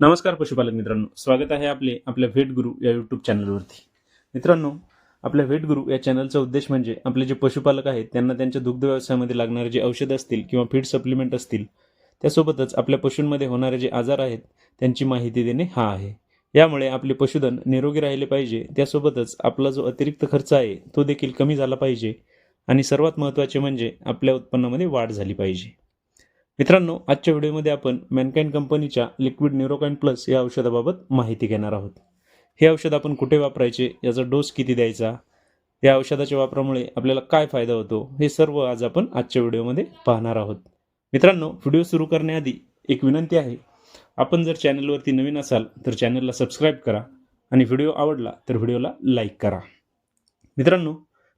नमस्कार पशुपालक मित्रांनो. स्वागत आहे आपले आपल्या भेट गुरु या यूट्यूब चॅनलवरती मित्रांनो आपल्या भेट गुरु या चॅनलचा उद्देश म्हणजे आपले जे पशुपालक आहेत त्यांना त्यांच्या दुग्ध व्यवसायामध्ये लागणारे जे औषधं असतील किंवा फीड सप्लिमेंट असतील त्यासोबतच आपल्या पशूंमध्ये होणारे जे आजार आहेत त्यांची माहिती देणे हा आहे. यामुळे आपले पशुधन निरोगी राहिले पाहिजे. त्यासोबतच आपला जो अतिरिक्त खर्च आहे तो देखील कमी झाला पाहिजे. आणि सर्वात महत्त्वाचे म्हणजे आपल्या उत्पन्नामध्ये वाढ झाली पाहिजे. मित्रांनो आजच्या व्हिडिओमध्ये आपण मॅनकाईन कंपनीच्या लिक्विड न्युरोकाईन प्लस या औषधाबाबत माहिती घेणार आहोत. हे औषध आपण कुठे वापरायचे याचा डोस किती द्यायचा या औषधाच्या वापरामुळे आपल्याला काय फायदा होतो हे सर्व आज आपण आजच्या व्हिडिओमध्ये पाहणार आहोत. मित्रांनो व्हिडिओ सुरू करण्याआधी एक विनंती आहे. आपण जर चॅनलवरती नवीन असाल तर चॅनलला सबस्क्राईब करा आणि व्हिडिओ आवडला तर व्हिडिओला लाईक करा. मित्रांनो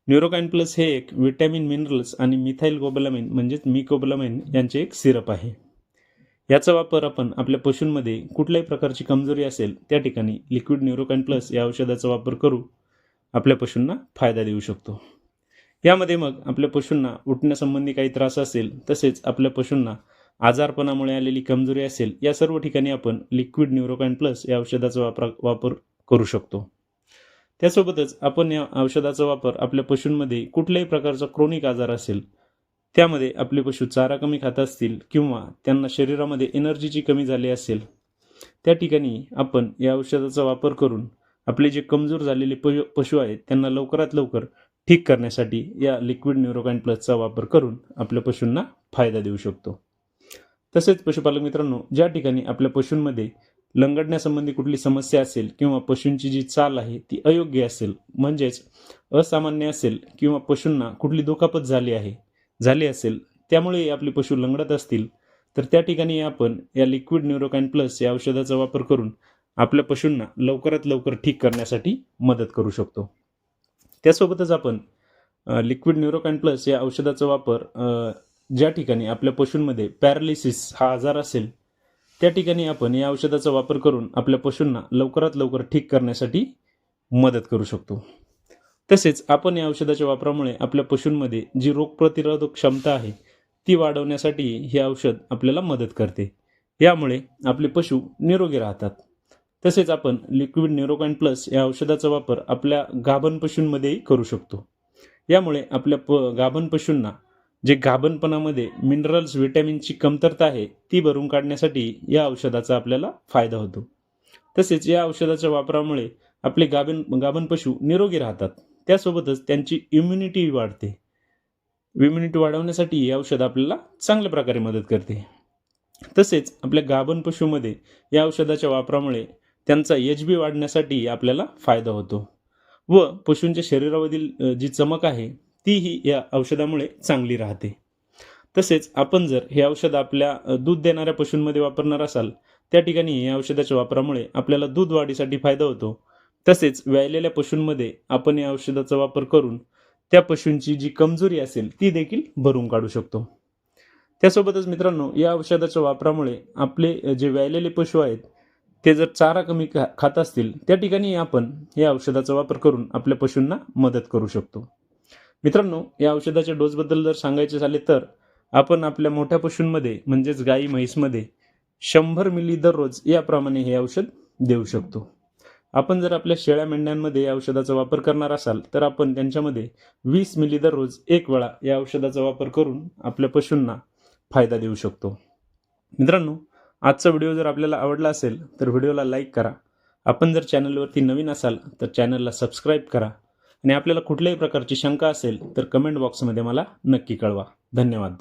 न्यूरोकाइन प्लस हे एक विटॅमिन मिनरल्स आणि मिथाईल गोबलामिन म्हणजेच मिकोबलामिन यांचे एक सिरप आहे. याचा वापर आपण आपल्या पशूंमध्ये कुठल्याही प्रकारची कमजोरी असेल त्या ठिकाणी लिक्विड न्यूरोकाइन प्लस या औषधाचा वापर करू आपल्या पशूंना फायदा देऊ शकतो. यामध्ये मग आपल्या पशूंना उठण्यासंबंधी काही त्रास असेल तसेच आपल्या पशूंना आजारपणामुळे आलेली कमजोरी असेल या सर्व ठिकाणी आपण लिक्विड न्यूरोकाइन प्लस या औषधाचा वापरा वापर करू शकतो. त्यासोबतच आपण या औषधाचा वापर आपल्या पशूंमध्ये कुठल्याही प्रकारचा क्रोनिक आजार असेल त्यामध्ये आपले पशु चारा कमी खात असतील किंवा त्यांना शरीरामध्ये एनर्जीची कमी झाली असेल त्या ठिकाणी आपण या औषधाचा वापर करून आपले जे कमजोर झालेले प पशु आहेत त्यांना लवकरात लवकर ठीक करण्यासाठी या लिक्विड न्यूरोकाइन प्लसचा वापर करून आपल्या पशूंना फायदा देऊ शकतो. तसेच पशुपालक मित्रांनो ज्या ठिकाणी आपल्या पशूंमध्ये लंगडण्यासंबंधी कुठली समस्या असेल किंवा पशूंची जी चाल आहे ती अयोग्य असेल म्हणजेच असामान्य असेल किंवा पशूंना कुठली दुखापत झाली आहे झाली असेल त्यामुळे आपले पशु लंगडत असतील तर त्या ठिकाणी आपण या लिक्विड न्यूरोकाइन प्लस या औषधाचा वापर करून आपल्या पशूंना लवकरात लवकर ठीक करण्यासाठी मदत करू शकतो. त्यासोबतच आपण लिक्विड न्यूरोकाइन प्लस या औषधाचा वापर ज्या ठिकाणी आपल्या पशूंमध्ये पॅरालिसिस हा आजार असेल त्या ठिकाणी आपण या औषधाचा वापर करून आपल्या पशूंना लवकरात लवकर ठीक करण्यासाठी मदत करू शकतो. तसेच आपण या औषधाच्या वापरामुळे आपल्या पशूंमध्ये जी रोगप्रतिरोधक क्षमता आहे ती वाढवण्यासाठी हे औषध आपल्याला मदत करते. यामुळे आपले पशु निरोगी राहतात. तसेच आपण लिक्विड न्युरोकाइन प्लस या औषधाचा वापर आपल्या गाभण पशूंमध्येही करू शकतो. यामुळे आपल्या प गाभण पशूंना जे गाभणपणामध्ये मिनरल्स विटॅमिनची कमतरता आहे ती भरून काढण्यासाठी या औषधाचा आपल्याला फायदा होतो. तसेच या औषधाच्या वापरामुळे आपले गाभण गाभण पशु निरोगी राहतात. त्यासोबतच त्यांची इम्युनिटी वाढते. इम्युनिटी वाढवण्यासाठी हे औषध आपल्याला चांगल्या प्रकारे मदत करते. तसेच आपल्या गाभण पशूमध्ये या औषधाच्या वापरामुळे त्यांचा एच बी वाढण्यासाठी आपल्याला फायदा होतो. व पशूंच्या शरीरावरील जी चमक आहे तीही या औषधामुळे चांगली राहते. तसेच आपण जर हे औषध आपल्या दूध देणाऱ्या पशूंमध्ये वापरणार असाल त्या ठिकाणी या औषधाच्या वापरामुळे आपल्याला दूध वाढीसाठी फायदा होतो. तसेच व्यायलेल्या पशूंमध्ये आपण या औषधाचा वापर करून त्या पशूंची जी कमजोरी असेल ती देखील भरून काढू शकतो. त्यासोबतच मित्रांनो या औषधाच्या वापरामुळे आपले जे व्यायलेले पशु आहेत ते जर चारा कमी खा खात असतील त्या ठिकाणी आपण या औषधाचा वापर करून आपल्या पशूंना मदत करू शकतो. मित्रांनो या औषधाच्या डोसबद्दल जर सांगायचे झाले तर आपण आपल्या मोठ्या पशूंमध्ये म्हणजेच गाई म्हैसमध्ये शंभर मिली दररोज याप्रमाणे हे औषध देऊ शकतो. आपण जर आपल्या शेळ्या मेंढ्यांमध्ये या औषधाचा वापर करणार असाल तर आपण त्यांच्यामध्ये वीस मिली दररोज एक वेळा या औषधाचा वापर करून आपल्या पशूंना फायदा देऊ शकतो. मित्रांनो आजचा व्हिडिओ जर आपल्याला आवडला असेल तर व्हिडिओला लाईक करा. आपण जर चॅनलवरती नवीन असाल तर चॅनलला सबस्क्राईब करा. आणि आपल्याला कुठल्याही प्रकारची शंका असेल तर कमेंट बॉक्समध्ये मला नक्की कळवा. धन्यवाद.